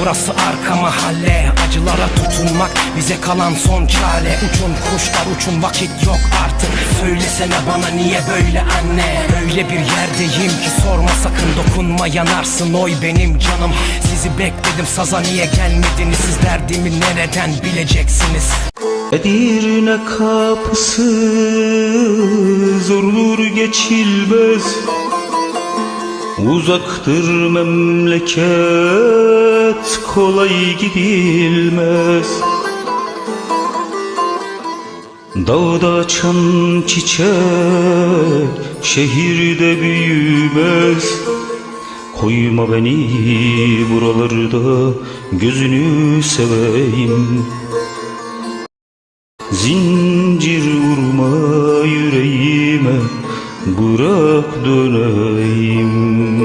Burası arka mahalle Acılara tutunmak bize kalan son çare. Uçun kuşlar uçun vakit yok artık. Söylesene bana niye böyle anne? Öyle bir yerdeyim ki sorma sakın dokunma yanarsın. Oy benim canım Sizi bekledim saza niye gelmediniz? Siz derdimi nereden bileceksiniz? Edirne kapısı zorlur geçilmez. Uzaktır memleket kolay gidilmez. Dağda açan çiçek şehirde büyümez. Koyma beni buralarda gözünü seveyim. Zincir vurma yüreğime Bırak döneyim